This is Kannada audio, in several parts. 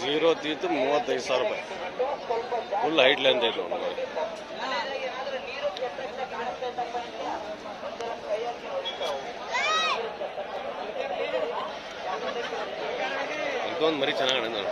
ಝೀರೋ ತೀತು ಮೂವತ್ತೈದು ಸಾವಿರ ರೂಪಾಯಿ. ಫುಲ್ ಹೈಟ್ ಲೆಂತ್ ಐತೆ ನೋಡಿ ಇದೊಂದು ಮರಿ ಚೆನ್ನಾಗಿ ನೋಡಿ.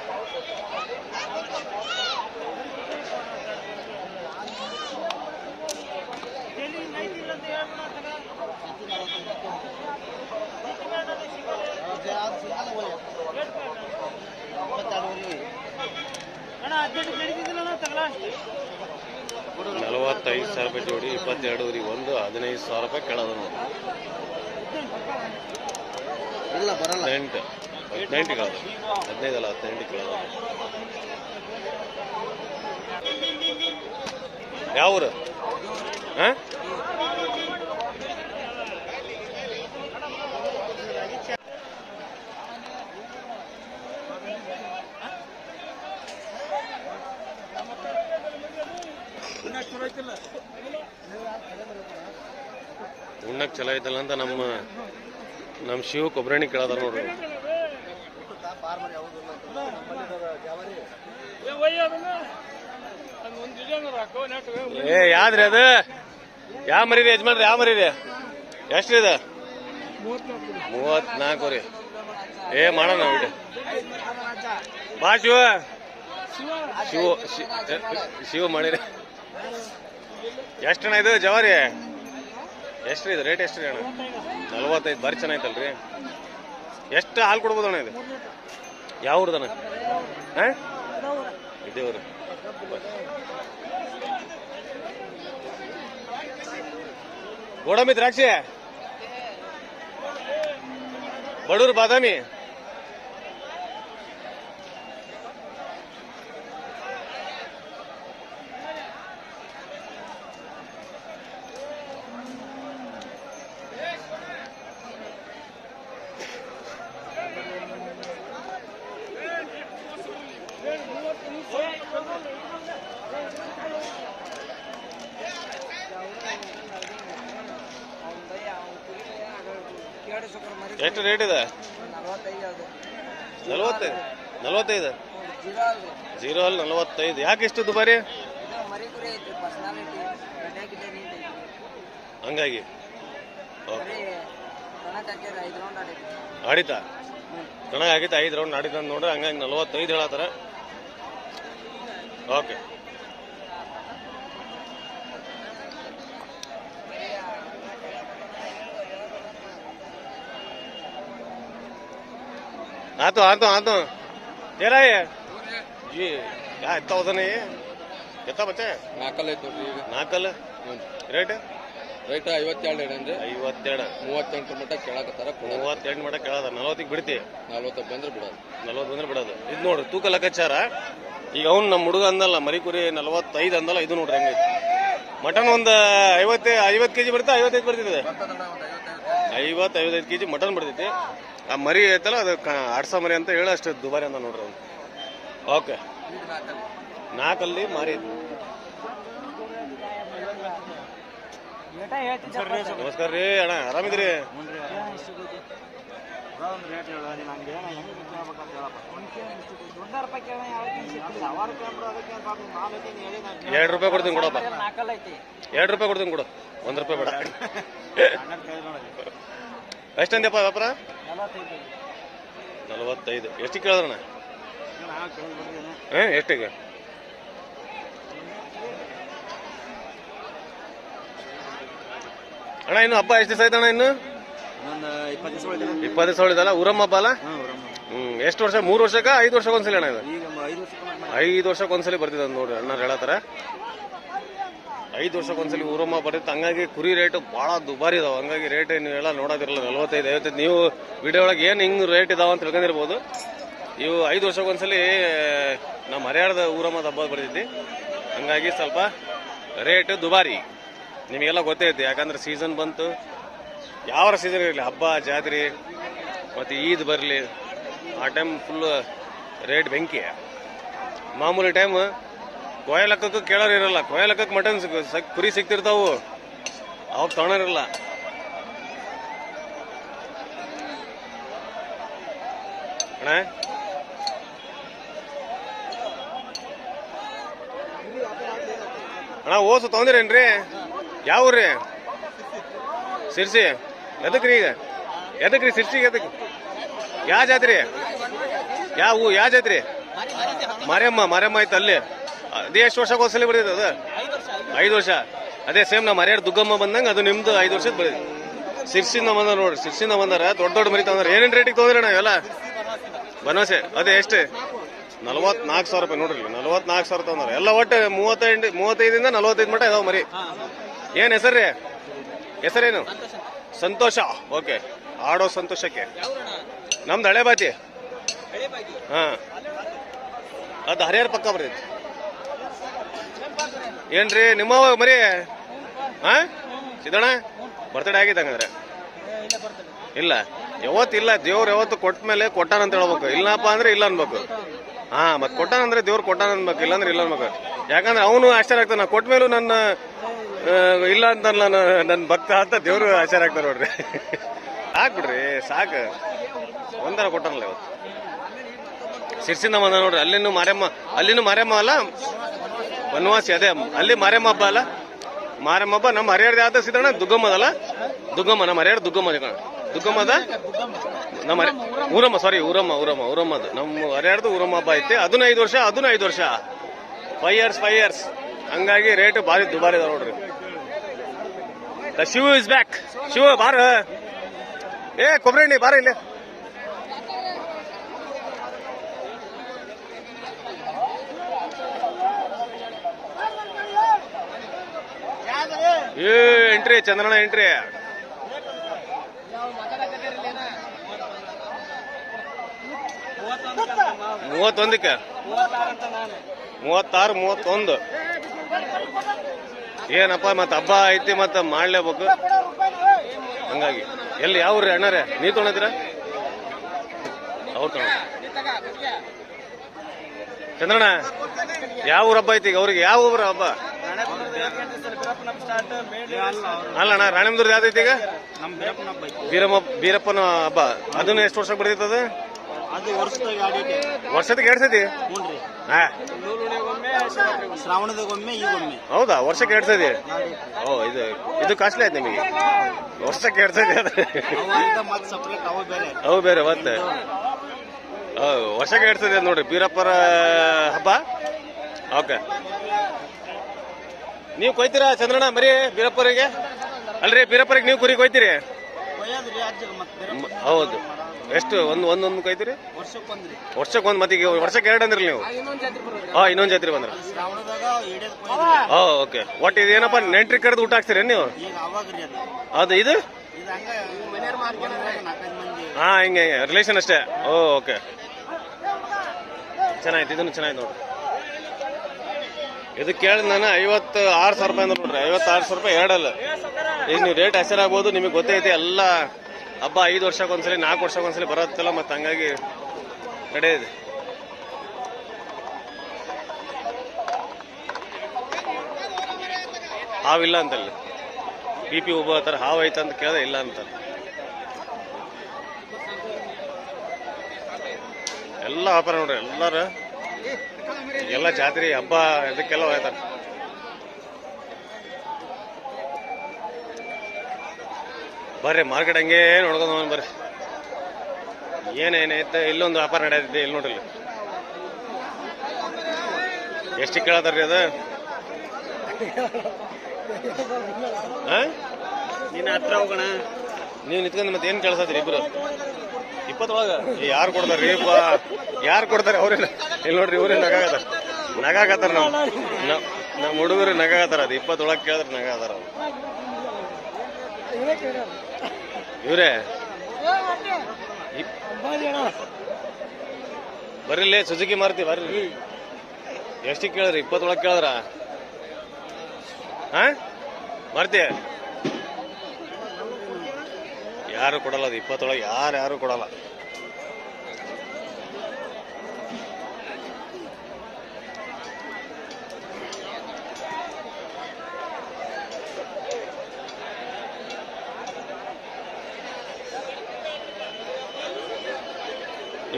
ನಲವತ್ತೈದು ಸಾವಿರ ರೂಪಾಯಿ ಜೋಡಿ ಇಪ್ಪತ್ತೆರಡೂವರೆಗೆ ಒಂದು ಹದಿನೈದು ಸಾವಿರ ರೂಪಾಯಿ ಕೆಳದ ಹದಿನೆಂಟು ಹದಿನೆಂಟು ಕೆಳದ ಹದಿನೈದು ಅಲ್ಲ ಹದಿನೆಂಟು ಕೆಳದ ಯಾವ ಊರು ಹಾಂ? ಉಣ್ಣಕ್ಕೆ ಚಲೋ ಐತಲ್ಲ ಅಂತ ನಮ್ಮ ನಮ್ಮ ಶಿವ ಕೊಬ್ಬರಣಿ ಕೇಳದಾರ ನೋಡ್ರಿ. ಏ ಯಾವ್ದ್ರಿ ಅದು? ಯಾವ ಮರೀರಿ ಯಜಮಾನ್ರಿ ಯಾವ ಮರೀರಿ ಎಷ್ಟ್ರಿ ಇದು? ಮೂವತ್ನಾಲ್ಕು ರೀ. ಏ ಮಾಡೋಣ ಬಿಡಿ. ಬಾ ಶಿವ. ಶಿವ. ಶಿವ ಮಾಡಿರಿ. ಎಷ್ಟಣ್ಣ ಇದೆ ಜವಾರಿ? ಎಷ್ಟು ಇದು? ರೇಟ್ ಎಷ್ಟು ಅಣ್ಣ? ನಲ್ವತ್ತೈದು ಬಾರಿ ಚೆನ್ನಾಯ್ತಲ್ರಿ ಎಷ್ಟು ಹಾಲು ಕೊಡ್ಬೋದು ಅಣ್ಣ ಇದು? ಯಾವ ಊರ್ದಣ್ಣ? ಹಾಂ? ಊರು ಗೋಡಂಬಿ ದ್ರಾಕ್ಷಿ? ಬಡೂರು ಬಾದಾಮಿ? ಎಷ್ಟು ರೇಟ್ ಇದೆ? ನಲ್ವತ್ತೈದು ನಲವತ್ತೈದು? ಜೀರೋ ಅಲ್ಲಿ ನಲವತ್ತೈದು. ಯಾಕೆ ಇಷ್ಟು ದುಬಾರಿ? ಹಂಗಾಗಿ. ಆಡಿತಾ? ಕಣ ಆಗಿತ್ತು ಐದು ರೌಂಡ್ ಆಡಿತ ನೋಡ್ರಿ ಹಂಗಾಗಿ ನಲವತ್ತೈದು ಹೇಳತ್ತಾರ. ಓಕೆ. ಆತು ಆತು ಆತು. ಏನ ಜಿ. ಯಾ ಎತ್ತ ಹೋದನಿ ಎತ್ತ ಬಚ್ಚೆ? ನಾಲ್ಕಲ್ಲ ಐತೆ ನೋಡ್ರಿ ಈಗ. ನಾಲ್ಕಲ್ಲ? ರೇಟ್ ರೈತ ಐವತ್ತೆರಡು ಏನಂದ್ರೆ ಐವತ್ತೆರಡು. ಮೂವತ್ತೆಂಟು ಮಟ್ಟ ಕೇಳಕತ್ತಾರ ಮೂವತ್ತೆಂಟು ಮಟ್ಟ ಕೇಳದ. ನಲವತ್ತಿಗೆ ಬಿಡ್ತಿ. ನಲವತ್ತ ಬಂದ್ರೆ ಬಿಡೋದು. ನಲವತ್ತು ಬಂದ್ರೆ ಬಿಡೋದು. ಇದು ನೋಡ್ರಿ ತೂಕ ಲೆಕ್ಕಾಚಾರ. ಈಗ ಅವ್ನು ನಮ್ಮ ಹುಡುಗ ಅಂದಲ್ಲ ಮರಿ ಕುರಿ ನಲವತ್ತೈದು ಅಂದಲ್ಲ ಇದು ನೋಡ್ರಿ ಹೆಂಗೈತಿ ಮಟನ್ ಒಂದು ಐವತ್ತು ಐವತ್ತು ಕೆ ಜಿ ಬರುತ್ತೆ ಐವತ್ತೈದು ಬರ್ತೈತೆ ಐವತ್ತು ಐವತ್ತೈದು ಕೆ ಜಿ ಮಟನ್ ಬರ್ತೈತಿ ಆ ಮರಿ ಐತಲ್ಲ, ಅದು ಆಡ್ಸ ಮರಿ ಅಂತ ಹೇಳಿ ಅಷ್ಟು ದುಬಾರಿ ಅಂತ ನೋಡ್ರಿ ಓಕೆ. ನಾಲ್ಕಲ್ಲಿ ಮಾರಿ. ನಮಸ್ಕಾರ ರೀ, ಅಣ್ಣ ಆರಾಮಿದ್ರಿ ಎರಡು ರೂಪಾಯಿ ಕೊಡ್ತೀನಿ ಕೊಡಪ್ಪ. ಎರಡು ರೂಪಾಯಿ ಕೊಡ್ತೀನಿ ಕೊಡು. ಒಂದು ರೂಪಾಯಿ ಬೇಡ ಎಷ್ಟಂದ್ಯಪ್ಪ ವ್ಯಾಪಾರ ನಲವತ್ತೈದು. ಎಷ್ಟಿಗೆ ಕೇಳಿದ್ರಣ ಹಾಂ ಎಷ್ಟಿಗೆ ಅಣ್ಣ ಇನ್ನು ಹಬ್ಬ ಎಷ್ಟು ದಿವಸ ಆಯ್ತಣ್ಣ ಇನ್ನು? ಇಪ್ಪತ್ತು ದಿವಸ ಉಳಿದಲ್ಲ ಊರಮ್ಮ ಹಬ್ಬ ಅಲ್ಲ? ಹಾಂ ಹ್ಮ್ ಎಷ್ಟು ವರ್ಷ? ಮೂರು ವರ್ಷಕ್ಕ ಐದು ವರ್ಷಕ್ಕೆ ಒಂದ್ಸಲಿ ಅಣ್ಣ ಇದು? ಐದು ವರ್ಷ ಐದು ವರ್ಷಕ್ಕೆ ಒಂದ್ಸಲಿ ಬರ್ತಿದ್ದ ನೋಡ್ರಿ ಅಣ್ಣ ಹೇಳತ್ತಾರ. ಐದು ವರ್ಷಕ್ಕೆ ಒಂದ್ಸಲಿ ಊರಮ್ಮ ಬರುತ್ತೆ. ಹಂಗಾಗಿ ಕುರಿ ರೇಟ್ ಭಾಳ ದುಬಾರಿ ಇದಾವೆ. ಹಂಗಾಗಿ ರೇಟ್ ನೀವು ಎಲ್ಲ ನೋಡೋದಿರಲ್ಲ, ನಲವತ್ತೈದು, ಐವತ್ತೈದು. ನೀವು ವಿಡಿಯೋ ಒಳಗೆ ಏನು ಹಿಂಗೆ ರೇಟ್ ಇದಾವ ಅಂತ ತಿಳ್ಕೊಂಡಿರ್ಬೋದು. ಇವು ಐದು ವರ್ಷಕ್ಕೆ ಒಂದ್ಸಲಿ ನಮ್ಮ ಹರಿಯಾಣದ ಊರಮ್ಮದ ಹಬ್ಬ ಬರ್ತೈತಿ. ಹಂಗಾಗಿ ಸ್ವಲ್ಪ ರೇಟ್ ದುಬಾರಿ. ನಿಮಗೆಲ್ಲ ಗೊತ್ತೈತಿ ಯಾಕಂದ್ರೆ ಸೀಸನ್ ಬಂತು. ಯಾವ ಸೀಸನ್ ಇರಲಿ, ಹಬ್ಬ, ಜಾತ್ರೆ, ಮತ್ತು ಈದ್ ಬರಲಿ, ಆ ಟೈಮ್ ಫುಲ್ ರೇಟ್ ಬೆಂಕಿ. ಮಾಮೂಲಿ ಟೈಮ್ ಕೊಯ ಲೆಕ್ಕಕ್ಕೆ ಕೇಳೋರು ಇರಲ್ಲ. ಕೊಯ ಲೆಕ್ಕಕ್ಕೆ ಮಟನ್ ಸಕ್- ಕುರಿ ಸಿಗ್ತಿರ್ತಾವು ಅವಾಗ ತೊಗೊಳೋರಿಲ್ಲ ಅಣ್ಣ? ಅಣ್ಣ, ಓಸು ಯಾವ ಊರ್ರಿ? ಸಿರ್ಸಿ. ಎದಕ್ರಿ ಈಗ? ಎದಕ್ರಿ ಸಿರ್ಸಿಗೆ ಎದಕ್? ಯಾವ ಜಾತ್ರಿ? ಯಾವ ಯಾವ ಜಾತ್ರಿ? ಮಾರಮ್ಮ ಮಾರಮ್ಮ ಆಯ್ತು ಅಲ್ಲಿ. ಅದೇ ಎಷ್ಟು ವರ್ಷಕ್ಕೆ ಒಂದ್ಸಲಿ ಬರ್ತೈತೆ ಅದು? ಐದು ವರ್ಷ ಅದೇ ಸೇಮ್ ನಮ್ಮ ಮರ್ಯಾದ ದುಗ್ಗಮ್ಮ ಬಂದಂಗೆ ಅದು ನಿಮ್ದು ಐದು ವರ್ಷದ ಬರ್ತೈತೆ ಸಿರ್ಸಿಂದ ಬಂದ ನೋಡ್ರಿ ಸಿರ್ಸಿಂದ ಬಂದಾರ ದೊಡ್ಡ ದೊಡ್ಡ ಮರಿ ತಂದ್ರೆ ಏನೇನು ರೇಟಿಗೆ ತೊಗೊಂಡ್ರಿ ಅಣ್ಣ ಇವೆಲ್ಲ? ಬನವಾಸೆ ಅದೇ ಎಷ್ಟು? ನಲವತ್ನಾಲ್ಕು ಸಾವಿರ ರೂಪಾಯಿ ನೋಡ್ರಿ ನಲ್ವತ್ನಾಲ್ಕು ಸಾವಿರ ತೊಗೊಂಡ್ರೆ ಎಲ್ಲ ಒಟ್ಟು ಮೂವತ್ತೈದು ಮೂವತ್ತೈದಿಂದ ನಲ್ವತ್ತೈದು ಮಟ್ಟ ಇದಾವೆ ಮರಿ. ಏನ್ ಹೆಸರ್ರಿ ಹೆಸರೇನು? ಸಂತೋಷ. ಓಕೆ. ಆಡೋ ಸಂತೋಷಕ್ಕೆ. ನಮ್ದು ಹಳೆ ಬಾತಿ. ಹಾ. ಅದು ಹರಿಹರ ಪಕ್ಕ ಬರ್ತೈತಿ ಏನ್ರಿ, ನಿಮ್ಮ ಮರಿ? ಹಾ ಸಿದ್ದಣ್ಣ ಬರ್ತಡೇ ಆಗಿದೆ ಹಂಗಂದ್ರೆ ಇಲ್ಲ. ಯಾವತ್ತಿಲ್ಲ, ದೇವ್ರು ಯಾವತ್ತು ಕೊಟ್ಟ ಮೇಲೆ ಕೊಟ್ಟಾನ ಅಂತ ಹೇಳ್ಬೇಕು. ಇಲ್ಲಪ್ಪ ಅಂದ್ರೆ ಇಲ್ಲ ಅನ್ಬೇಕು. ಹಾ ಮತ್ ಕೊಟ್ಟಾನ ಅಂದ್ರೆ ದೇವ್ರು ಕೊಟ್ಟಾನ ಅನ್ಬೇಕು, ಇಲ್ಲ ಅಂದ್ರೆ ಇಲ್ಲ ಅನ್ಬೇಕು. ಯಾಕಂದ್ರೆ ಅವನು ಆಶ್ಚರ್ಯ ಆಗ್ತಾನ. ಕೊಟ್ಟ ಮೇಲೂ ನನ್ನ ಇಲ್ಲ ಅಂತ ನನ್ನ ನನ್ನ ಭಕ್ತ ಅಂತ ದೇವ್ರು ಆಶ್ಚರ್ಯ ಆಗ್ತಾರೆ ನೋಡ್ರಿ. ಸಾಕ್ಬಿಡ್ರಿ ಸಾಕು. ಒಂದರ ಕೊಟ್ಟಾನಲ್ಲ ಇವತ್ತು. ಸಿರ್ಸಿಂದ ಬಂದ ನೋಡ್ರಿ, ಅಲ್ಲಿನೂ ಮಾರಮ್ಮ ಅಲ್ಲಿನೂ ಮಾರಮ್ಮ ಅಲ್ಲ? ವನವಾಸಿ ಅದೇ, ಅಲ್ಲಿ ಮಾರಮ್ಮ ಹಬ್ಬ ಅಲ್ಲ? ಮಾರಮ್ಮ ಹಬ್ಬ ನಮ್ಮ ಹರಿಹರದ ಯಾವ್ದು ಸಿದ್ದಣ್ಣ ದುಗ್ಗಮ್ಮದಲ್ಲ ದುಗ್ಗಮ್ಮ, ನಮ್ಮ ಹರಿಹರ ದುಗ್ಗಮ್ಮ ದುಗ್ಗಮ್ಮದ? ನಮ್ಮ ಊರಮ್ಮ ಸಾರಿ ಊರಮ್ಮ ಊರಮ್ಮ, ಊರಮ್ಮದ. ನಮ್ಮ ಹರಿಹರದ ಊರಮ್ಮ ಹಬ್ಬ ಐತೆ. ಅದನ್ನ ಐದು ವರ್ಷ ಅದನ್ನ ಐದು ವರ್ಷ. ಫೈವ್ ಇಯರ್ಸ್ ಫೈವ್ ಇಯರ್ಸ್ ಹಂಗಾಗಿ ರೇಟ್ ಭಾರಿ, ದುಬಾರಿ ಇದೆ ನೋಡ್ರಿ. The Shiva is back Shiva ಬಾರ. ಏ ಕೊಬ್ಬರಿ ಬಾರ ಇಲ್ಲಿ. ಏ ಎಂಟ್ರಿ ಚಂದ್ರಣ್ಣ ಎಂಟ್ರಿ ಮೂವತ್ತೊಂದಕ್ಕೆ. ಮೂವತ್ತಾರು, ಮೂವತ್ತೊಂದು. ಏನಪ್ಪ, ಮತ್ತೆ ಹಬ್ಬ ಐತಿ ಮತ್ತೆ ಮಾಡ್ಲೇಬೇಕು. ಹಂಗಾಗಿ. ಎಲ್ಲಿ, ಯಾವ ರೀ, ಅಣ್ಣರೇ? ನೀ ತೊಗೊಂಡಿದ್ರ ಅವ್ರು ತೊಗೊಂಡ. ಚಂದ್ರಣ್ಣ, ಯಾವ ಊರ ಹಬ್ಬ ಐತಿ ಅವ್ರಿಗೆ? ಯಾವ ಊರ ಹಬ್ಬ? ಅಲ್ಲ ಅಣ್ಣ ಯಾವ್ದು ಯಾವ್ದೈತಿ ಈಗ? ಬೀರಮ್ಮ ಬೀರಪ್ಪನ ಹಬ್ಬ. ಅದನ್ನ ಎಷ್ಟು ವರ್ಷಕ್ಕೆ ಬರ್ತೈತೆ ಅದು? ಅದು ವರ್ಷದಾಗ ಆಡೈತೆ ವರ್ಷಕ್ಕೆ ಎರಡು ಸತಿ? ಹ್ಞೂನ್ರಿ ಹಾ. ಶ್ರಾವಣದಾಗೊಮ್ಮೆ ಈಗೊಮ್ಮೆ. ಹೌದಾ ವರ್ಷಕ್ಕೆ ಎರಡು ಸತಿ? ಓ ಇದು ಇದು ಕಾಸ್ಟ್ಲಿ ಆಯ್ತು ನಿಮಗೆ. ವರ್ಷಕ್ಕೆ ಎರಡು ಸತಿ ಅವ ಬೇರೆ. ಮತ್ತೆ. ವರ್ಷಕ್ಕೆ ಎರಡು ಸತಿ ನೋಡ್ರಿ. ಬೀರಪ್ಪರ ಹಬ್ಬ? ಓಕೆ. ನೀವು ಕೊಯ್ತೀರಾ ಚಂದ್ರಣ್ಣ, ಮರಿ ಬೀರಪ್ಪರಿಗೆ ಅಲ್ರಿ, ಬೀರಪ್ಪರಿಗೆ ನೀವು ಕುರಿ ಕೊಯ್ತೀರಿ? ಹೌದು. ಎಷ್ಟು, ಒಂದು ಒಂದೊಂದು ಕೊಯ್ತೀರಿ? ವರ್ಷಕ್ಕೆ ಒಂದ್ ವರ್ಷಕ್ಕೆ ಒಂದು ಮತ್ತೆ ಈಗ ವರ್ಷಕ್ಕೆ ಎರಡು ಅಂದ್ರಿ ನೀವು? ಹಾ, ಇನ್ನೊಂದು ಜಾತ್ರೆ ಬಂದ್ರ. ಓಕೆ. ಒಟ್ಟು ಇದೇನಪ್ಪ ನೆಂಟ್ರಿ ಕರೆದು ಊಟ ಹಾಕ್ತೀರಿ ನೀವು? ಅದು, ಇದು? ಇದು ಹಾ, ಹಿಂಗೆ ರಿಲೇಷನ್ ಅಷ್ಟೇ. ಓಕೆ. ಚೆನ್ನಾಯ್ತು, ಇದನ್ನು ಚೆನ್ನಾಯ್ತು ನೋಡ್ರಿ. ಇದು ಕೇಳಿದ ನಾನು ಐವತ್ತು ಆರು ಸಾವಿರ ರೂಪಾಯಿ ಅಂದ್ರೆ ನೋಡ್ರಿ ಐವತ್ತಾರು ಸಾವಿರ ರೂಪಾಯಿ ಎರಡಲ್ಲ. ಈಗ ನೀವು ರೇಟ್ ಹೆಸರಾಗ್ಬೋದು, ನಿಮಗೆ ಗೊತ್ತೈತಿ ಎಲ್ಲ ಹಬ್ಬ ಐದು ವರ್ಷಕ್ಕೆ ಒಂದ್ಸಲಿ, ನಾಲ್ಕು ವರ್ಷಕ್ಕೆ ಒಂದ್ಸಲಿ ಬರೋತ್ತಲ್ಲ, ಮತ್ತೆ ಹಂಗಾಗಿ ನಡೆಯಿದೆ ಹಾವಿಲ್ಲ ಅಂತಲ್ಲಿ. ಬಿ ಪಿ ಉಬ್ಬ ಹತ್ತಾರ ಹಾವು ಐತೆ ಅಂತ ಇಲ್ಲ ಅಂತ. ಎಲ್ಲ ವ್ಯಾಪಾರ ನೋಡ್ರಿ, ಎಲ್ಲಾರ ಎಲ್ಲ ಜಾತ್ರೆ ಹಬ್ಬ ಇದಕ್ಕೆಲ್ಲ ಹೋಗ್ತಾರೆ. ಬರ್ರಿ ಮಾರ್ಕೆಟ್ ಹಂಗೆ ನೋಡ್ಕೊಂಡು ಬರ್ರಿ. ಏನೇನೈತೆ ಇಲ್ಲೊಂದು ವ್ಯಾಪಾರ ನಡೆಯುತ್ತೆ ಇಲ್ಲಿ ನೋಡ್ರಿ ಎಷ್ಟು ಕೇಳತ್ತಾರ್ರಿ ಅದು? ನೀನು ಹತ್ರ ಹೋಗೋಣ. ನೀವು ನಿಂತ್ಕೊಂಡು ಮತ್ತೆ ಏನು ಕೇಳಿಸತ್ರಿ ಇಬ್ರು? ಇಪ್ಪತ್ತೊಳಗ. ಯಾರು ಕೊಡ್ತಾರ್ರಿ ಅಪ್ಪ ಯಾರು ಕೊಡ್ತಾರೆ? ಅವ್ರೇನ ಇಲ್ಲಿ ನೋಡ್ರಿ ಇವ್ರೇ ನಗಾಗತ್ತಾರ ನಗಾಕತ್ತಾರ ನಾವು ನಮ್ಮ ಹುಡುಗರು ನಗಾಕತ್ತಾರ ಅದು. ಇಪ್ಪತ್ತೊಳಗೆ ಕೇಳಿದ್ರೆ ಅವ್ರು. ಇವ್ರೇ? ಬರ್ರಿಲ್ಲೇ ಸುಜುಕಿ ಮಾರ್ತಿ, ಬರ್ರಿ ಎಷ್ಟಿಗೆ ಕೇಳಿದ್ರಿ? ಇಪ್ಪತ್ತೊಳಗೆ ಕೇಳಿದ್ರ? ಹಾ? ಮಾರ್ತಿ? ಯಾರು ಕೊಡಲ್ಲ ಅದು ಇಪ್ಪತ್ತೊಳಗೆ ಯಾರು ಯಾರು ಕೊಡಲ್ಲ.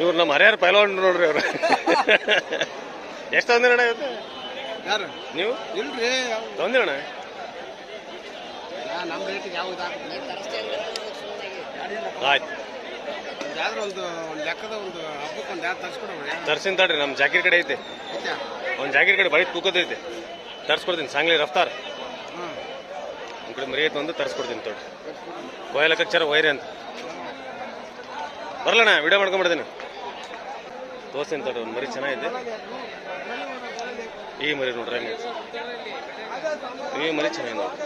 ಇವ್ರು ನಮ್ಮ ಹರಿಯಾರ ಪೈಲವಾನ್ ನೋಡ್ರಿ ಅವ್ರು. ಎಷ್ಟು ತಂದಿರಣ ಇವತ್ತು? ಯಾರು? ನೀವು? ಇಲ್ರಿ. ಅಣ್ಣ ನಮ್ಮ ರೇಟಿಗೆ ಯಾವ ಆಯ್ತು. ಯಾವ್ದ್ರ ಒಂದು ಒಂದು ಲೆಕ್ಕದ ಒಂದು ಹಬ್ಬಕ್ಕೆ ಒಂದು ಯಾವ್ದು ತರಿಸ್ಕೊಡ್ರಿ ತರ್ಸಿನ್ ತಡ್ರಿ ನಮ್ಮ ಜಾಕೀರ್ ಕಡೆ ಐತೆ. ಒಂದು ಜಾಕೀರ್ ಕಡೆ ಬರೀ ತೂಕದೈತೆ. ತರ್ಸ್ಕೊಡ್ತೀನಿ ಸಾಂಗ್ಲಿ ರಫ್ತಾರ್. ನಮ್ಮ ಕಡೆ ಮರಿ ಐತೆ ಒಂದು ತರ್ಸ್ಕೊಡ್ತೀನಿ. ತೊಡ್ರಿ ಕಚ್ಚರ ವೈರಿ ಅಂತ. ಬರಲಣ್ಣ ವಿಡಿಯೋ ಮಾಡ್ಕೊಂಬಿಡ್ತೀನಿ. ತೋರಿಸ್ತೀನಿ ತೋಡ್ರಿ ಒಂದು ಮರಿ ಚೆನ್ನಾಗಿದೆ. ಈ ಮರಿ ನೋಡ್ರಿ ಹಂಗೆ. ಈ ಮರಿ ಚೆನ್ನಾಗಿದೆ ನೋಡ್ರಿ.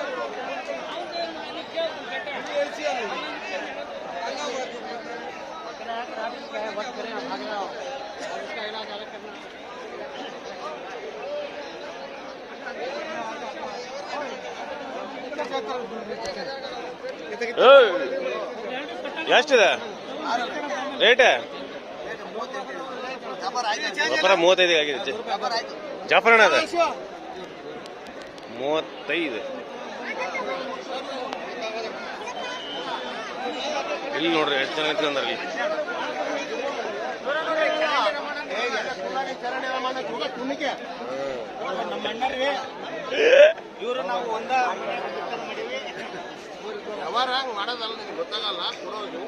ಏಯ್! ಎಷ್ಟಿದೆ? ರೇಟ್ ವ್ಯಾಪಾರ ಮೂವತ್ತೈದು ಆಗಿದೆ. ಜ- ಜಾಫರ್ ಅಣ್ಣ ಅದ. ಮೂವತ್ತೈದು. ಇಲ್ಲಿ ನೋಡ್ರಿ, ಎಷ್ಟು ಜನ ನಿಂತ್ಕೊಂಡಾರ ನಮ್ಮ ಇವರು ನಾವು ಒಂದ ವ್ಯವಹಾರ ಹಂಗೆ ಮಾಡೋದಲ್ಲ ನಿಮ್ಗೆ ಗೊತ್ತಾಗಲ್ಲ? ಕೊಡೋದು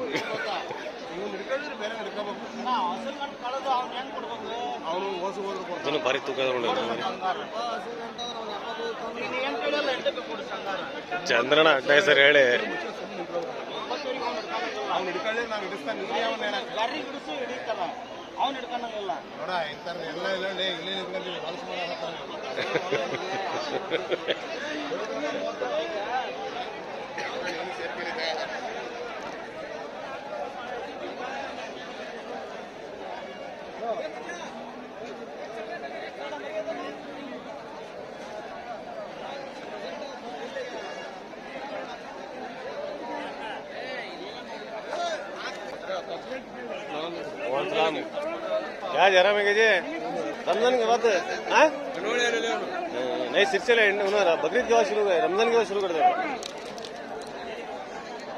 ಹಿಡ್ಕೊಂಡಿದ್ರೆ ಬೇರೆ ಹಿಡ್ಕೋಬೇಕು. ಅವ್ನು ಹೋದ್ರೆ ಕೊಡ್ತಾನೆ. ಭಾರಿ ತೂಕ ಚಂದ್ರನ ಅಡ್ಡ ಹೆಸರು ಹೇಳಿ. ಅವ್ನು ಹಿಡ್ಕೊಳ್ಳಿ ನಾವು ಹಿಡಿಸ್ತಾನೆ. ಹಿಡಿಸು ಅವ್ನು ಹಿಡ್ಕೊಂಡಂಗಿಲ್ಲ. ನೋಡ ಎಲ್ಲ ಇಲ್ಲ ಲೇ, ಇಲ್ಲೇ ನಿಂತ್ಕೊಂತೀವಿ ನಾನು ಯಾರು ಆರಾಮಾಗಿದೆ ರಂಜಾನ್ಗೆ ಬಾತು ಹಾ ನೈ ಸಿರ್ಸೆಲ್ಲ ಹೆಣ್ಣು ಉನ್ನ ಬಕ್ರೀದ್ಗೆ ಯಾವ ಶುರು ರಂಜಾನ್ಗೆ ಯಾವ ಶುರು ಕಡ್ದೆ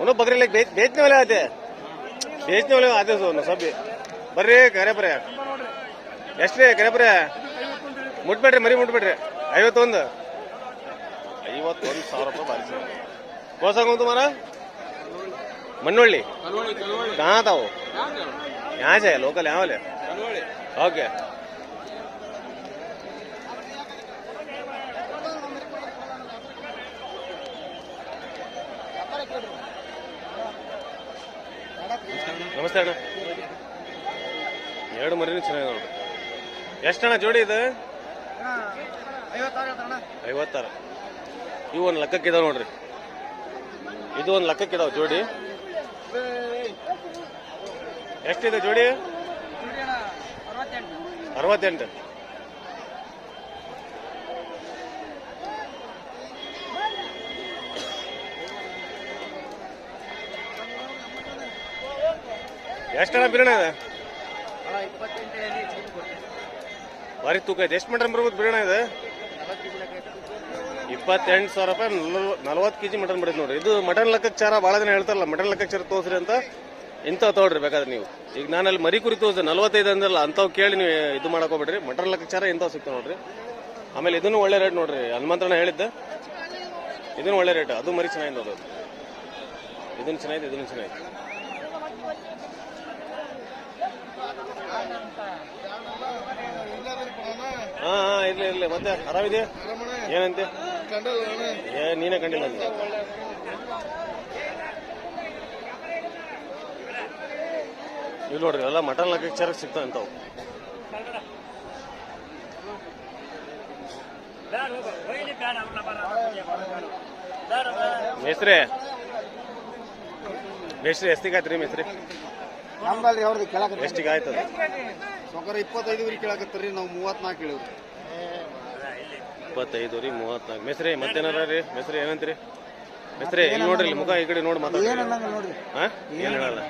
ಉನ್ನ ಬಕ್ರೀಲ್ ಬೇಚನೆ ಒಲೆ ಆತೆ. ಬೇಚನೆ ಒಲೆ ಆತೆ ಸೋನು ಸಬ್ಬಿ ಬರ್ರಿ ಕರೆಪರೆ ಎಷ್ಟ್ರಿ ಕರೆಪರೆ ಮುಟ್ಬೇಡ್ರಿ ಮರಿ ಮುಟ್ಬೇಡ್ರಿ. ಐವತ್ತೊಂದು. ಐವತ್ತೊಂದು ಸಾವಿರ ರೂಪಾಯಿ ಬಾರಿಸಿ ಕೋಸಂಗಂತು ಮಾರ? ಮಣ್ಣೊಳ್ಳಿ. ಕಾತಾವು ಯಾಚೆ ಲೋಕಲ್ ಯಾವಲೇ? ಓಕೆ ನಮಸ್ತೆ ಅಣ್ಣ. ಎರಡು ಮರಿನೂ ಚೆನ್ನಾಗಿ ನೋಡ್ರಿ ಎಷ್ಟಣ್ಣ ಜೋಡಿ ಇದು? ಐವತ್ತಾರು. ಇವು ಒಂದು ಲೆಕ್ಕಕ್ಕಿದಾವ ನೋಡ್ರಿ. ಇದು ಒಂದು ಲೆಕ್ಕಕ್ಕಿದಾವ ಜೋಡಿ. ಎಷ್ಟಿದೆ ಜೋಡಿ? ಅರವತ್ತೆಂಟು. ಎಷ್ಟಣ್ಣ ಬಿರಿಯಾನಿ ಇದೆ? ಭಾರಿ ತೂಕ ಇದೆ ಎಷ್ಟು ಮಟನ್ ಬರ್ಬೋದು ಬಿರಿಯಾನಿ ಇದೆ? ಇಪ್ಪತ್ತೆಂಟು ಸಾವಿರ ರೂಪಾಯಿ ನಲ್ವತ್ತು ಕೆಜಿ ಮಟನ್ ಬಿಡುತ್ತೆ ನೋಡ್ರಿ. ಇದು ಮಟನ್ ಲೆಕ್ಕಾಚಾರ ಭಾಳ ಜನ ಹೇಳ್ತಾರಲ್ಲ ಮಟನ್ ಲೆಕ್ಕಾಚಾರ ತೋರಿಸ್ರಿ ಅಂತ. ಇಂಥವು ತಗೊಳ್ರಿ, ಬೇಕಾದ್ರೆ ನೀವು. ಈಗ ನಾನು ಅಲ್ಲಿ ಮರಿ ಕುರಿ ತೋರಿಸಿ ನಲ್ವತ್ತೈದು ಅಂದ್ರಲ್ಲ, ಅಂಥವು ಕೇಳಿ ನೀವು ಇದು ಹೋಗ್ಬೇಡ್ರಿ ಮಟರ್ ಲೆಕ್ಕಾಚಾರ ಇಂಥವು ಸಿಗ್ತಾವೆ ನೋಡ್ರಿ. ಆಮೇಲೆ ಇದನ್ನು ಒಳ್ಳೆ ರೇಟ್ ನೋಡ್ರಿ. ಹನುಮಂತಣ್ಣ ಹೇಳಿದ್ದೆ, ಇದನ್ನು ಒಳ್ಳೆ ರೇಟ್. ಅದು ಮರಿ ಚೆನ್ನಾಗಿ ನೋಡೋದು. ಇದನ್ನು ಚೆನ್ನಾಗಿದೆ ಇದನ್ನು ಚೆನ್ನಾಗಿದೆ ಹಾ ಹಾ, ಇರ್ಲಿ ಇರ್ಲಿ. ಮತ್ತೆ ಆರಾಮಿದೆ ಏನಂತೆ? ಏ, ನೀನೇ ಕಂಡಿಲ್ಲ. ಇಲ್ಲಿ ನೋಡ್ರಿ ಎಲ್ಲ ಮಟನ್ ಲೆಕ್ಕಾಚಾರ ಸಿಗ್ತಾವ ಇಂಥವು. ಮೇಸ್ತ್ರಿ. ಮೇಸ್ತ್ರಿ ಎಷ್ಟಿಗೆ ಆಯ್ತು ರೀ ಮೇಸ್ತ್ರಿ? ನಮ್ದಲ್ರಿ ಅವ್ರದ್ದು ಕೇಳಕ ಎಷ್ಟಿಗೆ ಆಯ್ತದ? ಸೊಕರ ಇಪ್ಪತ್ತೈದು ಕೇಳಕತ್ತೀರಿ ನಾವು ಮೂವತ್ನಾಲ್ಕು ಹೇಳಿವ್ರಿ. ಇಪ್ಪತ್ತೈದು ರೀ ಮೂವತ್ನಾಲ್ಕು ಮೇಸ್ರಿ ಮತ್ತೇನಾರ ರೀ? ಮೇಸ್ರಿ ಏನಂತೀರಿ? ಮೇಸ್ರಿ ಇಲ್ಲಿ ನೋಡ್ರಿ ಇಲ್ಲಿ ಮುಖ ಈ ಕಡೆ ನೋಡಿ ಮಾತಾಡ್ರಿ. ಏನ್ ಹೇಳಲ್ಲ?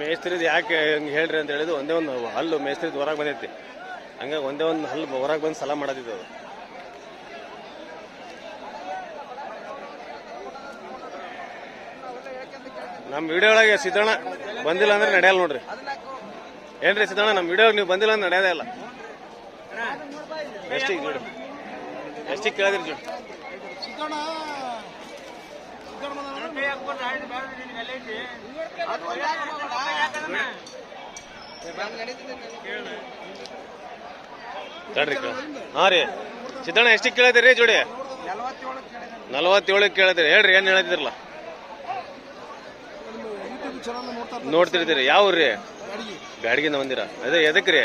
ಮೇಸ್ತ್ರಿದ್ ಯಾಕೆ ಹಂಗೆ ಹೇಳ್ರಿ ಅಂತ ಹೇಳಿದ್ರು ಒಂದೇ ಒಂದು ಹಲ್ಲು ಮೇಸ್ತ್ರಿದ್ ಹೊರಗೆ ಬಂದೈತಿ. ಹಂಗಾಗಿ ಒಂದೇ ಒಂದು ಹಲ್ಲು ಹೊರಗೆ ಬಂದು ಸಲ ಮಾಡದಿದ್ದು ಅದು. ನಮ್ಮ ವಿಡಿಯೋ ಒಳಗೆ ಸಿದ್ದಣ್ಣ ಬಂದಿಲ್ಲ ಅಂದ್ರೆ ನಡೆಯಲ್ಲ ನೋಡ್ರಿ. ಏನ್ರಿ ಸಿದ್ದಣ್ಣ ನಮ್ಮ ವಿಡಿಯೋ ನೀವು ಬಂದಿಲ್ಲ ಅಂದ್ರೆ ನಡೆಯದೇ ಇಲ್ಲ. ಎಷ್ಟಿಗೆ ನೋಡು. ಎಷ್ಟಿಗೆ ಕೇಳಿದ್ರಿ ಜೋಡಿ. ಹಾಂ ರೀ. ಸಿದ್ದಣ್ಣ ಎಷ್ಟಿಗೆ ಕೇಳಿದ್ರಿ ಜೋಡಿ? ನಲ್ವತ್ತೇಳಕ್ಕೆ ಕೇಳಿದ್ರಿ. ಹೇಳ್ರಿ, ಏನು ನೋಡ್ತಾ ನೋಡ್ತಿರ್ತೀರಿ. ಯಾವ ರೀ ಬಂದಿರ? ಅದೇ ಎದಕ್ಕೆ ರೀ?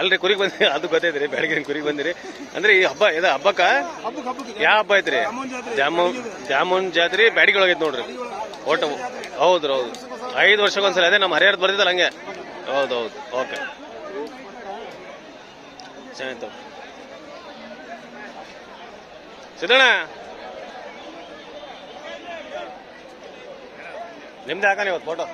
ಅಲ್ರಿ ಕುರಿಗೆ ಬಂದ್ರಿ. ಅದು ಗೊತ್ತೈತ್ರಿ ಬೆಳಗ್ಗೆ ಕುರಿಗೆ ಬಂದಿರಿ. ಅಂದ್ರೆ ಈ ಹಬ್ಬ ಇದ ಹಬ್ಬಕ್ಕ? ಯಾವ ಹಬ್ಬ ಐತ್ರಿ? ಜಾಮೂನ್. ಜಾಮೂನ್ ಜಾತ್ರಿ ಬ್ಯಾಡಿಗೆ ಒಳಗೈತೆ ನೋಡ್ರಿ. ಓಟ ಹೌದು ಹೌದು. ಐದು ವರ್ಷಕ್ಕೊಂದ್ಸಲ ಅದೇ ನಮ್ಮ ಹರಿಹರದ ಬರ್ತಿದ್ದಲ್ಲ ಹಂಗೆ. ಹೌದು ಹೌದು ಓಕೆ. ಚೆನ್ನಾಯ್ತು. ಸಿದ್ದಣ್ಣ. ನಿಮ್ದೇ ಹಾಕಾನೆ ಇವತ್ತು ಫೋಟೋ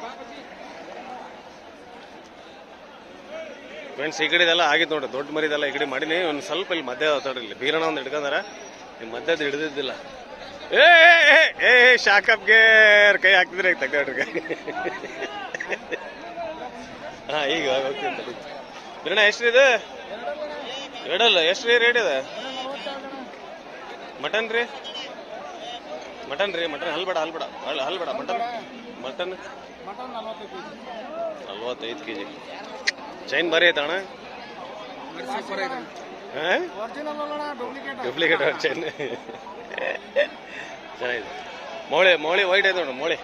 ಫ್ರೆಂಡ್ಸ್ ಈ ಕಡೆದೆಲ್ಲ ಆಗಿತ್ತು ನೋಡ್ರಿ. ದೊಡ್ಡ ಮರಿದೆಲ್ಲ ಈ ಕಡೆ ಮಾಡೀನಿ. ಒಂದು ಸ್ವಲ್ಪ ಇಲ್ಲಿ ಮಧ್ಯ ತಡ್ರಿ ಇಲ್ಲಿ. ಬೀರಣ ಒಂದು ಹಿಡ್ಕೊಂಡಾರ. ಈ ಮಧ್ಯದ ಹಿಡಿದಿದ್ದಿಲ್ಲ. ಏ ಏ, ಶಾಕಪ್ಗೆ ಕೈ ಹಾಕ್ತಿದ್ರೆ ತಕ್ಕ ಕೈ ಹಾ ಈಗ ಹೋಗ್ತೀನಿ ಎಷ್ಟು ಎಷ್ಟ್ರಿದೆ ಎರಡಲ್ಲ ಎಷ್ಟು ರೇಟ್ ಇದೆ? ಮಟನ್ ರೀ? ಮಟನ್ ರೀ ಮಟನ್. ಹಲ್ಬೇಡ ಹಲ್ಬೇಡ ಹಲ್ ಹಲ್ಬೇಡ ಮಟನ್ ಮಟನ್. ನಲ್ವತ್ತೈದು ಕೆ ಜಿ ಚೈನ್ ಬರೀ ಐತಣ ಡೂಪ್ಲಿಕೇಟ್ ಚೈನ್. ಚೆನ್ನಾಗಿದೆ. ಮೋಳೆ, ಮೋಳಿ ವೈಟ್ ಐತೆ ನೋಡ್ರಿ ಮೋಳಿ.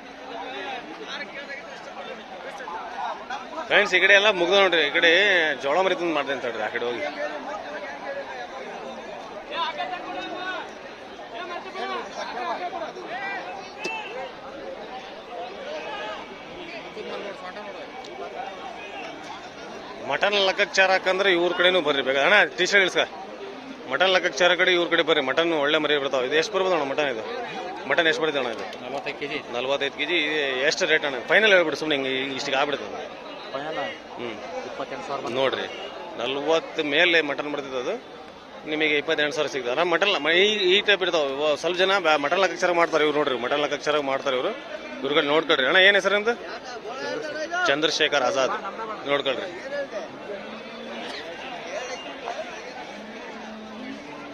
ಫ್ರೆಂಡ್ಸ್ ಈ ಕಡೆ ಎಲ್ಲ ಮುಗ್ದು ನೋಡ್ರಿ, ಈ ಕಡೆ ಜೋಳ ಮರಿ ತಂದು ಮಾಡ್ದೆ ಅಂತ ಹೇಳ್ರಿ ಆ ಕಡೆ ಹೋಗಿ. ಮಟನ್ ಲಕ್ಕಚಾರ ಹಾಕಂದ್ರೆ ಇವ್ರ ಕಡೆನೂ ಬರ್ರಿ ಬೇಗ. ಅಣ್ಣ ಟಿ ಶರ್ಟ್ ಇಳಿಸ್ಕ. ಮಟನ್ ಚಾರ ಕಡೆ ಇವ್ರ ಕಡೆ ಬರ್ರಿ. ಮಟನ್ ಒಳ್ಳೆ ಮರಿ ಬರ್ತಾವ ಇದು ಎಷ್ಟು ಬರ್ಬೋದು ಅಣ್ಣ ಮಟನ್ ಇದು? ಮಟನ್ ಎಷ್ಟು ಬರ್ತದೆ ಅಣ್ಣ ಇದು? ನಲವತ್ತೈದು ಕೆಜಿ ನಲ್ವತ್ತೈದು ಕೆ ಜಿ ಎಷ್ಟು ರೇಟ್ ಅಣ್ಣ? ಫೈನಲ್ ಹೇಳ್ಬಿಡಿ ಸುಮ್ಮನೆ ಹಿಂಗೆ ಇಷ್ಟಿಗೆ ಆಗ್ಬಿಡ್ತದೆ. ಹ್ಞೂ ನೋಡ್ರಿ ನಲ್ವತ್ತು ಮೇಲೆ ಮಟನ್ ಬರ್ತದೆ ಅದು. ನಿಮಗೆ ಇಪ್ಪತ್ತೆಂಟು ಸಾವಿರ ಸಿಗ್ತದೆ. ಅಣ್ಣ ಮಟನ್ ಈ ಈ ಟೈಪ್ ಇರ್ತಾವೆ. ಸ್ವಲ್ಪ ಜನ ಮಟನ್ ಲಕ್ಕಚಾರ ಮಾಡ್ತಾರೆ ಇವ್ರು ನೋಡ್ರಿ. ಮಟನ್ ಲಕ್ಕಚಾರ ಮಾಡ್ತಾರೆ ಇವರು. ಇವ್ರ ಕಡೆ ನೋಡ್ಕೊಡ್ರಿ ಅಣ್ಣ ಏನು ಹೆಸರು ನಿಮ್ದು? ಚಂದ್ರಶೇಖರ್ ಆಜಾದ್. ನೋಡ್ಕೊಳ್ರಿ.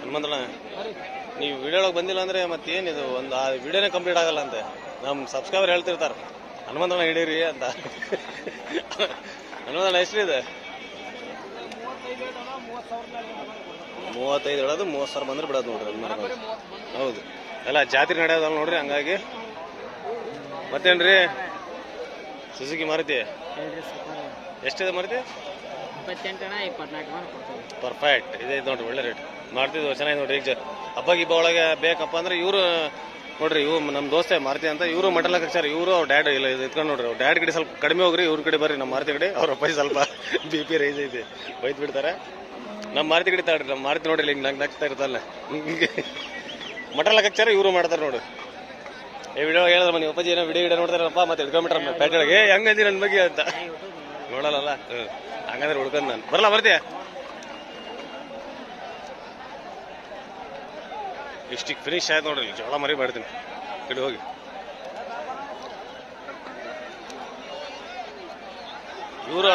ಹನುಮಂತಣ್ಣ, ನೀವು ವಿಡಿಯೋ ಒಳಗೆ ಬಂದಿಲ್ಲ ಅಂದ್ರೆ ಮತ್ತೇನಿದು ಒಂದು ಆ ವಿಡಿಯೋನೇ ಕಂಪ್ಲೀಟ್ ಆಗಲ್ಲ ಅಂತೆ. ನಮ್ಮ ಸಬ್ಸ್ಕ್ರೈಬರ್ ಹೇಳ್ತಿರ್ತಾರೆ, ಹನುಮಂತಣ್ಣ ಹಿಡೀರಿ ಅಂತ. ಹನುಮಂತಣ್ಣ ಎಷ್ಟಿದೆ ಮೂವತ್ತೈದು ಹೇಳೋದು, ಮೂವತ್ತು ಸಾವಿರ ಬಂದ್ರೆ ಬಿಡೋದು ನೋಡ್ರಿ ಹನುಮಂತಣ್ಣ ಹೌದು. ಎಲ್ಲ ಜಾತ್ರೆ ನಡೆಯೋದಲ್ಲ ನೋಡ್ರಿ ಹಂಗಾಗಿ. ಮತ್ತೇನ್ರಿ? ಸುಜುಕಿ ಮಾರುತಿ? ಎಷ್ಟಿದೆ ಮಾರುತಿ? ಇಪ್ಪತ್ತೆಂಟನ ಇಪ್ಪತ್ನಾಲ್ಕು ಮಂದಿ ಕೊಡ್ತೀವಿ. ಪರ್ಫೆಕ್ಟ್ ಇದೆ ನೋಡ್ರಿ ಒಳ್ಳೆ ರೇಟ್ ಮಾಡ್ತಿದ್ವು ಚೆನ್ನಾಗಿ ನೋಡ್ರಿ ಈಗ ಹಬ್ಬ ಗಿಬ್ಬ ಒಳಗೆ ಬೇಕಪ್ಪ ಅಂದ್ರೆ ಇವರು ನೋಡ್ರಿ ಇವು ನಮ್ಮ ದೋಸ್ತೆ ಮಾರುತಿ ಅಂತ ಇವರು ಮಟನ್ ಹಾಕ್ಸಾರ ಇವರು ಅವ್ರ ಡ್ಯಾಡ್ ಇಲ್ಲ ಇದು ಇಟ್ಕೊಂಡು ನೋಡ್ರಿ ಅವ್ರ ಡ್ಯಾಡ್ ಕಡೆ ಸ್ವಲ್ಪ ಕಡಿಮೆ ಹೋಗ್ರಿ ಇವ್ರ ಕಡೆ ಬರ್ರಿ ನಮ್ಮ ಮಾರುತಿ ಕಡೆ ಅವ್ರ ಅಪ್ಪಾಜಿ ಸ್ವಲ್ಪ ಬಿ ಪಿ ರೈಸ್ ಐತಿ ಬೈದು ಬಿಡ್ತಾರೆ. ನಮ್ಮ ಮಾರುತಿ ಕಡೆ ತಾಡ್ರಿ ನಮ್ಮ ಮಾರುತಿ ನೋಡ್ರಿ ಹಿಂಗೆ ನಗ್ ನಗ್ತಾ ಇರ್ತಲ್ಲ ಮಟನ್ ಹಾಕ್ಸಾರ ಇವರು ಮಾಡ್ತಾರೆ ನೋಡು. ಏ, ವಿಡಿಯೋ ಹೇಳಿದ್ರೆ ಮನೆ ಅಪ್ಪಾಜಿ ಏನೋ ವಿಡಿಯೋ ವಿಡಿಯೋ ನೋಡ್ತಾರಪ್ಪ ಮತ್ತೆ ಹಿಡ್ಕೊಂಬಿಟ್ರ ಪ್ಯಾಟೆಗೆ ಏ ಹೆಂಗದಿ ನನ್ನ ಬಗ್ಗೆ ಅಂತ. ನೋಡಲ್ಲ ಹ್ಞೂ ಹಂಗಂದ್ರೆ ಹುಡ್ಕೊಂಡ್ ನಾನು. ಬರಲ್ಲ ಬರ್ತೀಯ? ಇಷ್ಟಿಗೆ ಫಿನಿಶ್ ಆಯ್ತು ನೋಡ್ರಿ ಜೋಳ ಮರಿ ಮಾಡ್ತೀನಿ. ಕಡೆ ಹೋಗಿ. ಇವರ,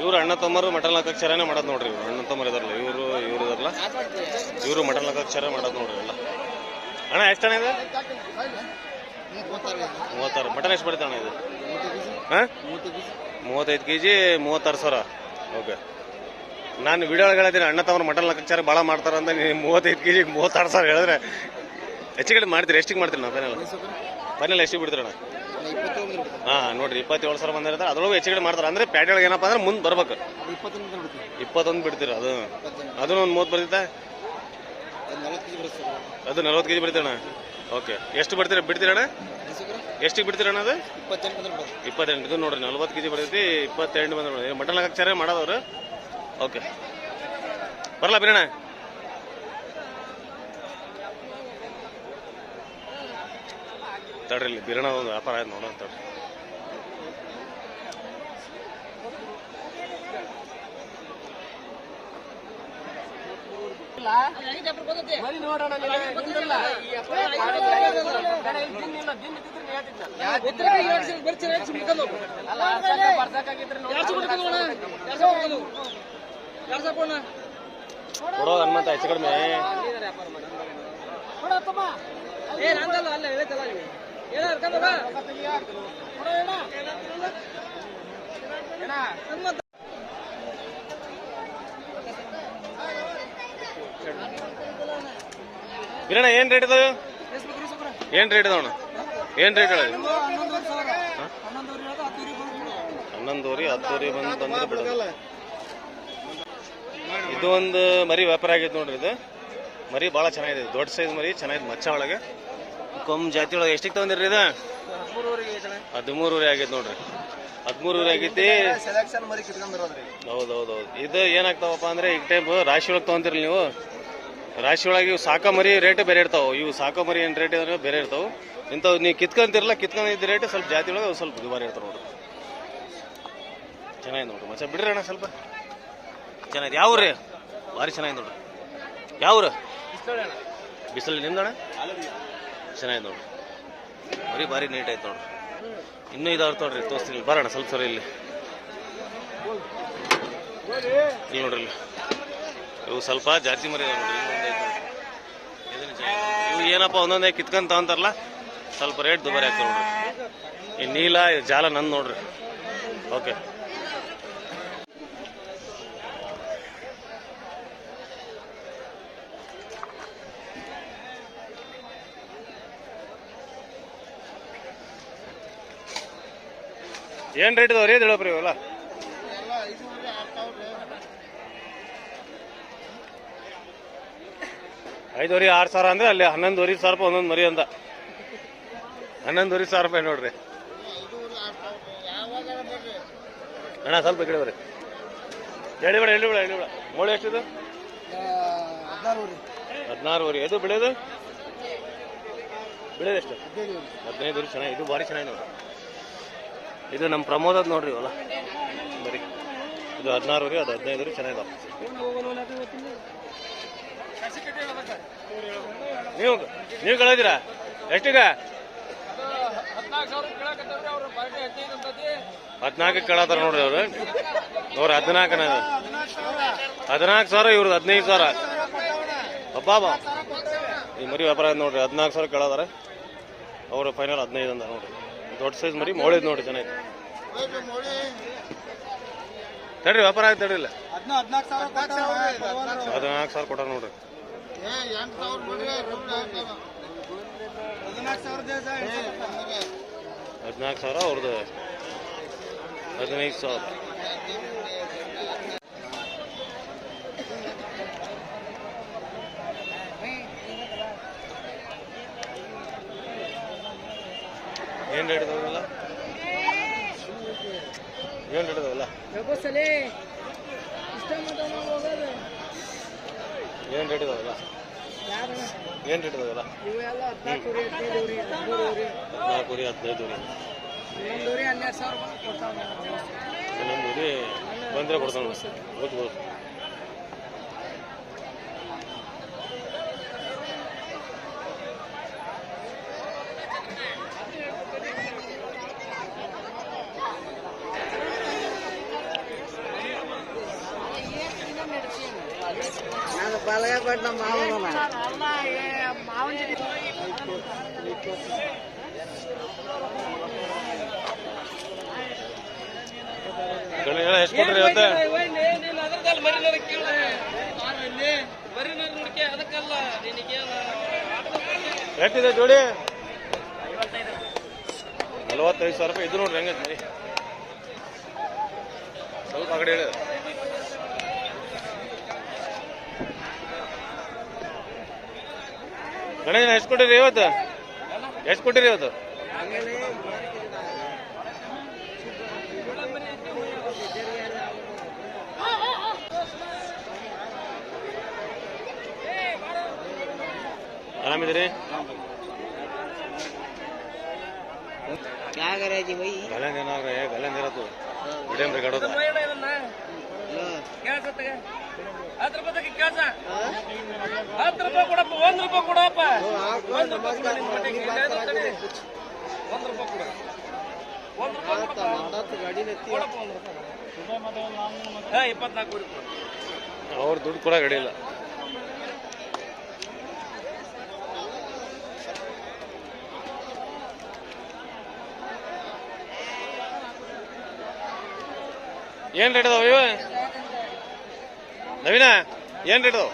ಇವರು ಅಣ್ಣ ತಮ್ಮರು ಮಟನ್ ಲೆಕ್ಕಾಚಾರನೇ ಮಾಡೋದು ನೋಡ್ರಿ ಇವರು. ಅಣ್ಣ ತಮ್ಮರು ಇದಾರಲ್ಲ ಇವರು ಇವರು ಇದಾರಲ್ಲ ಇವರು ಮಟನ್ ಲೆಕ್ಕಾಚಾರ ಮಾಡೋದು ನೋಡ್ರಿ ಎಲ್ಲ. ಅಣ್ಣ ಎಷ್ಟು ಅಣ್ಣ ಇದೆ? ಮೂವತ್ತಾರು. ಮಟನ್ ಎಷ್ಟು ಬರುತ್ತೆ ಅಣ್ಣ ಇದು? ಹಾಂ? ಮೂವತ್ತೈದು ಕೆ ಜಿ ಮೂವತ್ತಾರು ಸಾವಿರ. ಓಕೆ. ನಾನು ವಿಡಿಯೋ ಒಳಗೆ ಹೇಳಿದ್ದೀನಿ ಅಣ್ಣ ತಮ್ಮ ಮಟನ್ ಲೆಕ್ಕಾಚಾರ ಭಾಳ ಮಾಡ್ತಾರೆ ಅಂತ ನೀವು ಮೂವತ್ತೈದು ಕೆ ಜಿ ಮೂವತ್ತಾರು ಸಾವಿರ ಹೇಳಿದ್ರೆ ಹೆಚ್ಚು ಕಡೆ ಮಾಡ್ತೀರಿ ಎಷ್ಟಿಗೆ ಮಾಡ್ತೀರಿ ನಾವು ಫೈನಲ್ ಫೈನಲ್ ಎಷ್ಟಿಗೆ ಬಿಡ್ತೀರಣ್ಣ ಹಾಂ ನೋಡಿರಿ ಇಪ್ಪತ್ತೇಳು ಸಾವಿರ ಬಂದಿರ್ತಾರೆ ಅದ್ರೊಳಗೆ ಹೆಚ್ಚು ಕಡೆ ಮಾಡ್ತಾರೆ. ಅಂದರೆ ಪ್ಯಾಟೆ ಒಳಗೆ ಏನಪ್ಪ ಅಂದ್ರೆ ಮುಂದೆ ಬರ್ಬೇಕು. ಇಪ್ಪತ್ತೊಂದು ಬಿಡ್ತೀರ ಅದು? ಅದನ್ನು ಒಂದು ಮೂವತ್ತು ಬರ್ತದೆ ಅದು ನಲ್ವತ್ತು ಕೆ ಜಿ ಬಿಡ್ತೀರಣ್ಣ ಓಕೆ ಎಷ್ಟು ಬಿಡ್ತೀರ ಬಿಡ್ತೀರಣ್ಣ ಎಷ್ಟಿಗೆ ಬಿಡ್ತೀರಣ್ಣ ಅದು? ಇಪ್ಪತ್ತೆಂಟು ಇದು ನೋಡ್ರಿ ನಲ್ವತ್ತು ಕೆಜಿ ಬರ್ತೈತಿ ಇಪ್ಪತ್ತೆಂಟು ಬಂದ್ರೆ ಮಟನ್ ಲೆಕ್ಕಾಚಾರ ಮಾಡೋದವ್ರು? ಓಕೆ ಬರಲ್ಲ ಬಿರಣ್ಣ ತಡ್ರಿ ಇಲ್ಲಿ ಬಿರಣ ಒಂದು ವ್ಯಾಪಾರ ಆಯ್ತು ನೋಡೋಣ ತಡ್ರಿ. ಕೊಡೋ ಹನುಮಂತ ಹೆಚ್ಚು ಕಡಿಮೆ. ಏ ನಂದಲ್ಲ ಅಲ್ಲ ನೀವು. ಏನ ಕರ್ಕೊಂಡ್ ಕಿರಣ ಏನ್ ರೇಟ್ ಇದಾವೆ ಏನ್ ರೇಟ್ ಇದಾವಣ ಏನ್ ರೇಟ್ ಹೇಳಿ ಹನ್ನೊಂದುವರೆ ಹತ್ತುವರೆ ಬಂದು ಬಿಡೋದು. ಇದು ಒಂದು ಮರಿ ವ್ಯಾಪಾರ ಆಗೈತೆ ನೋಡ್ರಿ ಇದು. ಮರಿ ಭಾಳ ಚೆನ್ನಾಗಿದೆ. ದೊಡ್ಡ ಸೈಜ್ ಮರಿ ಚೆನ್ನಾಗಿದೆ ಮಚ್ಚ ಒಳಗೆ. ಕೊಮ್ ಜಾತಿ ಒಳಗೆ ಎಷ್ಟಿಗೆ ತಗೊಂಡಿರಿ ಇದು? ಹದಿಮೂರುವರೆ ಆಗೈತೆ ನೋಡ್ರಿ. ಹದಿಮೂರುವರೆ ಆಗೈತಿ ಸೆಲೆಕ್ಷನ್ ಮರಿ ಕಿತ್ಕೊಂಡಿರೋದ್ರಿ ಹೌದು ಹೌದು ಹೌದು ಇದು ಏನಾಗ್ತಾವಪ್ಪ ಅಂದ್ರೆ ಈಗ ಟೈಮ್ ರಾಶಿ ಒಳಗೆ ತೊಗೊಂತೀರಲ್ಲ ನೀವು? ರಾಶಿ ಒಳಗೆ ಇವು ಸಾಕ ಮರಿ ರೇಟ್ ಬೇರೆ ಇರ್ತಾವೆ. ಇವು ಸಾಕ ಮರಿ ಏನು ರೇಟ್ ಇದ್ರೆ ಬೇರೆ ಇರ್ತಾವೆ. ಇಂಥವು ನೀವು ಕಿತ್ಕೊಂತಿರಲ್ಲ ಕಿತ್ಕೊಂಡಿದ್ದ ರೇಟ್ ಸ್ವಲ್ಪ ಜಾತಿ ಒಳಗೆ ಅವು ಸ್ವಲ್ಪ ದುಬಾರಿ ಇರ್ತಾವೆ ನೋಡ್ರಿ. ಚೆನ್ನಾಗಿದೆ ನೋಡ್ರಿ. ಮಚ್ಚ ಬಿಡ್ರಿ ಅಣ್ಣ ಸ್ವಲ್ಪ. ಚೆನ್ನಾಗಿದೆ. ಯಾವ ರೀ? ಭಾರಿ ಚೆನ್ನಾಗಿದೆ ನೋಡ್ರಿ. ಯಾವ ಬಿಸಿಲು ನಿಮ್ದಣ್ಣ? ಚೆನ್ನಾಗಿದೆ ನೋಡ್ರಿ. ಬರೀ ಭಾರಿ ನೀಟ್ ಆಯ್ತು ನೋಡ್ರಿ. ಇನ್ನೂ ಇದಾವ್ರು ನೋಡ್ರಿ ತೋರಿಸ್ತೀನಿ. ಬರೋಣ ಸ್ವಲ್ಪ ಸರಿ ಇಲ್ಲಿ. ಇಲ್ಲಿ ನೋಡ್ರಿ ಇಲ್ಲಿ. ಇವು ಸ್ವಲ್ಪ ಜಾತಿ ಮರಿ ಇದಾವೆ. ಇವು ಏನಪ್ಪ, ಒಂದೊಂದೇ ಕಿತ್ಕೊಂತ ತಗೊಂತಾರಲ್ಲ, ಸ್ವಲ್ಪ ರೇಟ್ ದುಬಾರಿ ಆಗ್ತದೆ ನೋಡ್ರಿ. ಈ ನೀಲ ಜಾಲ ನಂದು ನೋಡ್ರಿ. ಓಕೆ ಏನ್ ರೇಟ್ ಇದಾವ್ರಿ ಅದು ಹೇಳಪ್ರಿ ಇವೆಲ್ಲ? ಐದುವರೆ ಆರು ಸಾವಿರ ಅಂದ್ರೆ ಅಲ್ಲಿ ಹನ್ನೊಂದುವರೆ ಸಾವಿರ ರೂಪಾಯಿ, ಒಂದೊಂದು ಮರಿ ಅಂತ ಹನ್ನೊಂದುವರೆ ಸಾವಿರ ರೂಪಾಯಿ ನೋಡ್ರಿ. ಅಣ್ಣ, ಸ್ವಲ್ಪ ಈ ಹೇಳಿ ಬೇಡ ಹೇಳಿ ಬೇಡ ಹೇಳಿ ಬೇಡ. ಮೋಳೆ ಎಷ್ಟಿದೆ? ಹದಿನಾರುವರೆ ಇದು ಬೆಳೆಯೋದು ಬೆಳೆಯೋದು ಎಷ್ಟು? ಹದಿನೈದು ಚೆನ್ನಾಗಿ, ಇದು ಭಾರಿ ಚೆನ್ನಾಗಿ ನೋಡ್ರಿ. ಇದು ನಮ್ಮ ಪ್ರಮೋದದ್ ನೋಡ್ರಿ ಇವಲ್ಲ ಬರೀ. ಇದು ಹದಿನಾರುವರೆ ಅದು ಹದಿನೈದು ಚೆನ್ನಾಗಿದಾವ ನೀವು ನೀವು ಕಳಿದಿರಾ ಎಷ್ಟಿಗೆ ಹದಿನಾಲ್ಕು ಕೇಳತ್ತಾರ ನೋಡ್ರಿ ಅವ್ರು. ಅವ್ರ ಹದಿನಾಲ್ಕು ಹದಿನಾಲ್ಕು ಸಾವಿರ ಇವ್ರದ್ದು ಹದಿನೈದು ಸಾವಿರ. ಅಬ್ಬಾಬಾ ಈ ಮರಿ ವ್ಯಾಪಾರ ಆಯ್ತು ನೋಡ್ರಿ ಹದಿನಾಲ್ಕು ಸಾವಿರ ಕೇಳದಾರ. ಅವ್ರ ಫೈನಲ್ ಹದಿನೈದು ಅಂದ ನೋಡ್ರಿ. ದೊಡ್ಡ ಸೈಜ್ ಮರಿ ಮೋಳಿದ್ ನೋಡ್ರಿ ಚೆನ್ನಾಗಿ. ತಡ್ರಿ ವ್ಯಾಪಾರ ಆಯ್ತು ತಡ್ರಿ ಇಲ್ಲ. ಹದಿನಾಲ್ಕು ಸಾವಿರ ಹದಿನಾಲ್ಕು ಸಾವಿರ ಕೊಟ್ಟಾರ ನೋಡ್ರಿ. ಹದಿನಾಲ್ಕು ಸಾವಿರ ಹದಿನಾಲ್ಕು ಸಾವಿರ ಅವ್ರದ್ದು ಹದಿನೈದು ಸಾವಿರ. ಏನು ರೇಟ್ ಇದಾವಲ್ಲ ಏನು ರೇಟ್ ಇದಾವೆಲ್ಲ ವ್ಯವಸ್ಥೆ ಇಷ್ಟ ಮಟ್ಟ ಹೋಗೋದು ಏನು ರೇಟ್ ಇದಾವೆಲ್ಲ? ಏನು ರೇಟ್ ಇದಾವೆಲ್ಲ? ನಾಲ್ಕು ರೀ ಹದಿನೈದು ಕೊಡ್ತಾವೆ. ರೀ ಬಂದರೆ ಕೊಡ್ತಾನೆ. ಓಕೆ ಓಕೆ ನಾನು ಬಲಗ ಕೊಟ್ಟು ನಮ್ಮ ಮಾವನ ಗಣೇಶ ಎಷ್ಟು ಕೊಟ್ರಿ ಇವತ್ತು ಎಷ್ಟಿದೆ ಜೋಡಿ? ನಲವತ್ತೈದು ಸಾವಿರ ರೂಪಾಯಿ ಇದು ನೋಡ್ರಿ ಹೆಂಗೆ ಮರಿ ಸ್ವಲ್ಪ ಆ ಕಡೆ ಹೇಳಿ. ಗಣೇಶ ಎಷ್ಟು ಕೊಟ್ಟಿರಿ ಇವತ್ತು? ಎಷ್ಟು ಕೊಟ್ಟಿರಿ ಇವತ್ತು? ಆರಾಮಿದ್ದೀರಿ? क्या करे जी भाई ಗಲೆಂದ ಏನಾಗ್ರೆ ಗಲೆಂದ ಇರತ್ತು ವಿಡಿಯಂ ರೆಕಾರ್ಡ್ ಕೇಳ್ಸತ್ತೆ ಹತ್ತು ರೂಪಾಯಿ ಕೇಳ್ಸ ಹತ್ತು ರೂಪಾಯಿ ಕೊಡಪ್ಪ ಒಂದ್ ರೂಪಾಯಿ ಕೊಡಪ್ಪ ಒಂದ್ ರೂಪಾಯಿ ಕೊಡ ನಿನ್ ಮನೆಗೆ ಇಲ್ಲಾಂದ್ರೆ ತಡಿ. ಒಂದ್ ರೂಪಾಯಿ ಕೊಡ ಒಂದ್ ರೂಪಾಯಿ ಕೊಡಪ್ಪ. ಕೊಡಪ್ಪ ಒಂದ್ ರೂಪಾಯಿ ಹಾ ಇಪ್ಪತ್ನಾಲ್ಕು ರೂಪಾಯಿ ಅವ್ರು ದುಡ್ಡು ಕೊಡಕ್ಕೆ ಅಡಿಲ್ಲ ಏನ್ ರೇಟ್ ಅದಾವ ಇವ? ನವೀನ, ಏನ್ ರೇಟ್ ಅದಾವ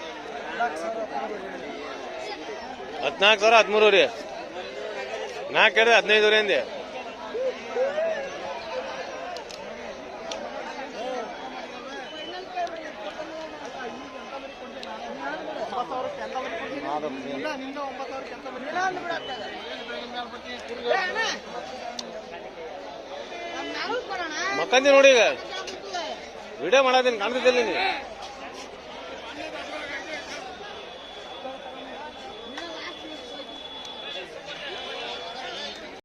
ಹದಿನಾಲ್ಕು ಸಾವಿರ, ಹದಿಮೂರು ರೀ. ನಾಲ್ಕು ಕೇಳಿದ್ರೆ ಹದಿನೈದು ರೀ ಅಂದೆ. ಮಕ್ಕಂದಿ ನೋಡಿ ಈಗ. ವಿಡಿಯೋ ಮಾಡೋದೇನು ಕಾಣ್ತಿದ್ದಿಲ್ಲ ನೀನು?